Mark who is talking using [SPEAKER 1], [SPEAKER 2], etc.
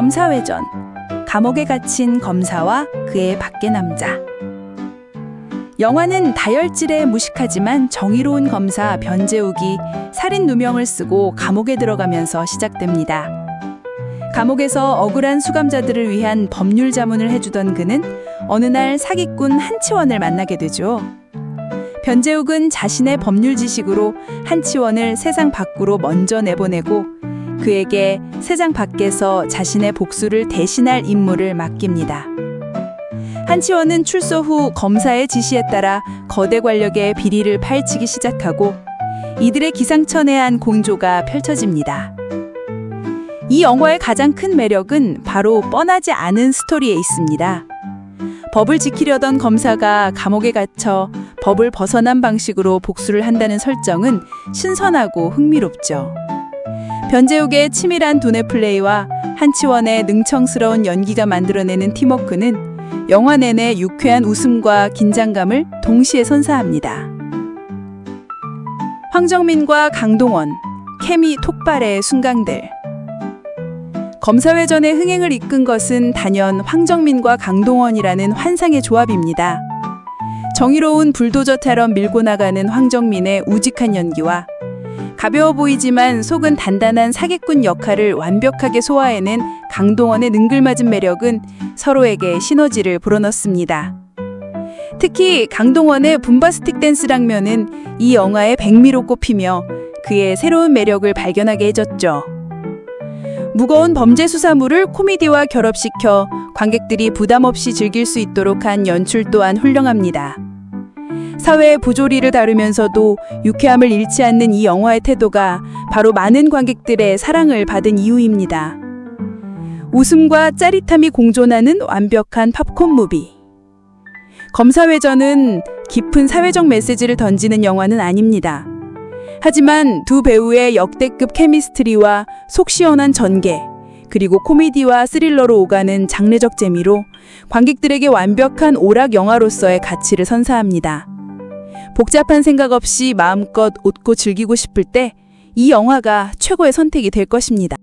[SPEAKER 1] 검사회전. 감옥에 갇힌 검사와 그의 밖의 남자. 영화는 다혈질에 무식하지만 정의로운 검사 변재욱이 살인 누명을 쓰고 감옥에 들어가면서 시작됩니다. 감옥에서 억울한 수감자들을 위한 법률 자문을 해주던 그는 어느 날 사기꾼 한치원을 만나게 되죠. 변재욱은 자신의 법률 지식으로 한치원을 세상 밖으로 먼저 내보내고 그에게 세상 밖에서 자신의 복수를 대신할 임무를 맡깁니다. 한치원은 출소 후 검사의 지시에 따라 거대 권력의 비리를 파헤치기 시작하고 이들의 기상천외한 공조가 펼쳐집니다. 이 영화의 가장 큰 매력은 바로 뻔하지 않은 스토리에 있습니다. 법을 지키려던 검사가 감옥에 갇혀 법을 벗어난 방식으로 복수를 한다는 설정은 신선하고 흥미롭죠. 변재욱의 치밀한 두뇌 플레이와 한치원의 능청스러운 연기가 만들어내는 팀워크는 영화 내내 유쾌한 웃음과 긴장감을 동시에 선사합니다. 황정민과 강동원, 케미 톡발의 순간들. 검사회전의 흥행을 이끈 것은 단연 황정민과 강동원이라는 환상의 조합입니다. 정의로운 불도저처럼 밀고 나가는 황정민의 우직한 연기와 가벼워 보이지만 속은 단단한 사기꾼 역할을 완벽하게 소화해낸 강동원의 능글맞은 매력은 서로에게 시너지를 불어넣습니다. 특히 강동원의 붐바스틱 댄스 장면은 이 영화의 백미로 꼽히며 그의 새로운 매력을 발견하게 해줬죠. 무거운 범죄 수사물을 코미디와 결합시켜 관객들이 부담 없이 즐길 수 있도록 한 연출 또한 훌륭합니다. 사회의 부조리를 다루면서도 유쾌함을 잃지 않는 이 영화의 태도가 바로 많은 관객들의 사랑을 받은 이유입니다. 웃음과 짜릿함이 공존하는 완벽한 팝콘 무비. 검사회전은 깊은 사회적 메시지를 던지는 영화는 아닙니다. 하지만 두 배우의 역대급 케미스트리와 속 시원한 전개, 그리고 코미디와 스릴러로 오가는 장르적 재미로 관객들에게 완벽한 오락 영화로서의 가치를 선사합니다. 복잡한 생각 없이 마음껏 웃고 즐기고 싶을 때 이 영화가 최고의 선택이 될 것입니다.